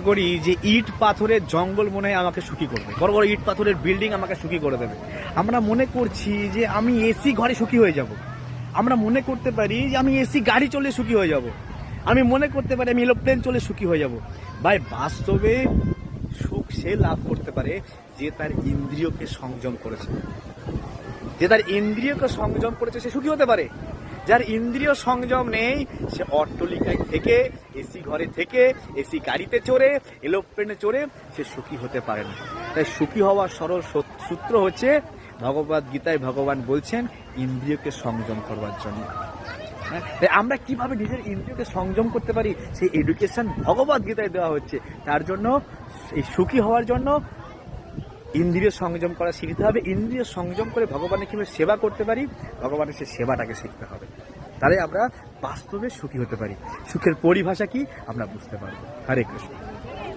করি যে ইট পাথরের জঙ্গল মনে হয় আমাকে সুখী করবে। বড় বড় ইট পাথরের বিল্ডিং আমাকে সুখী করে দেবে। আমরা মনে করছি যে আমি এসি ঘরে সুখী হয়ে যাব। আমরা মনে করতে পারি যে আমি এসি গাড়ি চলে সুখী হয়ে যাব। আমি মনে করতে পারি আমি এরোপ্লেন চলে সুখী হয়ে যাব। ভাই, বাস্তবে সুখ সে লাভ করতে পারে যে তার ইন্দ্রিয়কে সংযম করেছে। যে তার ইন্দ্রিয়কে সংযম করেছে, সে সুখী হতে পারে। যার ইন্দ্রিয় সংযম নেই, সে অট্টলিকায় থেকে এসি ঘরে থেকে এসি গাড়িতে চড়ে, এলোপ্লেনে চড়ে, সে সুখী হতে পারে না। তাই সুখী হওয়ার সরল সত- সূত্র হচ্ছে, ভগবত গীতায় ভগবান বলছেন, ইন্দ্রিয়কে সংযম করবার জন্য। হ্যাঁ? তাই আমরা কীভাবে নিজের ইন্দ্রিয়কে সংযম করতে পারি? সেই এডুকেশন ভগবত গীতায় দেওয়া হচ্ছে। তার জন্য, এই সুখী হওয়ার জন্য ইন্দ্রিয় সংযম করা শিখতে হবে। ইন্দ্রিয় সংযম করে ভগবানের কীভাবে সেবা করতে পারি? ভগবানের সেই সেবাটাকে শিখতে হবে। তাহলে আমরা বাস্তবে সুখী হতে পারি। সুখের পরিভাষা কি? আমরা বুঝতে পারব। হরে কৃষ্ণ।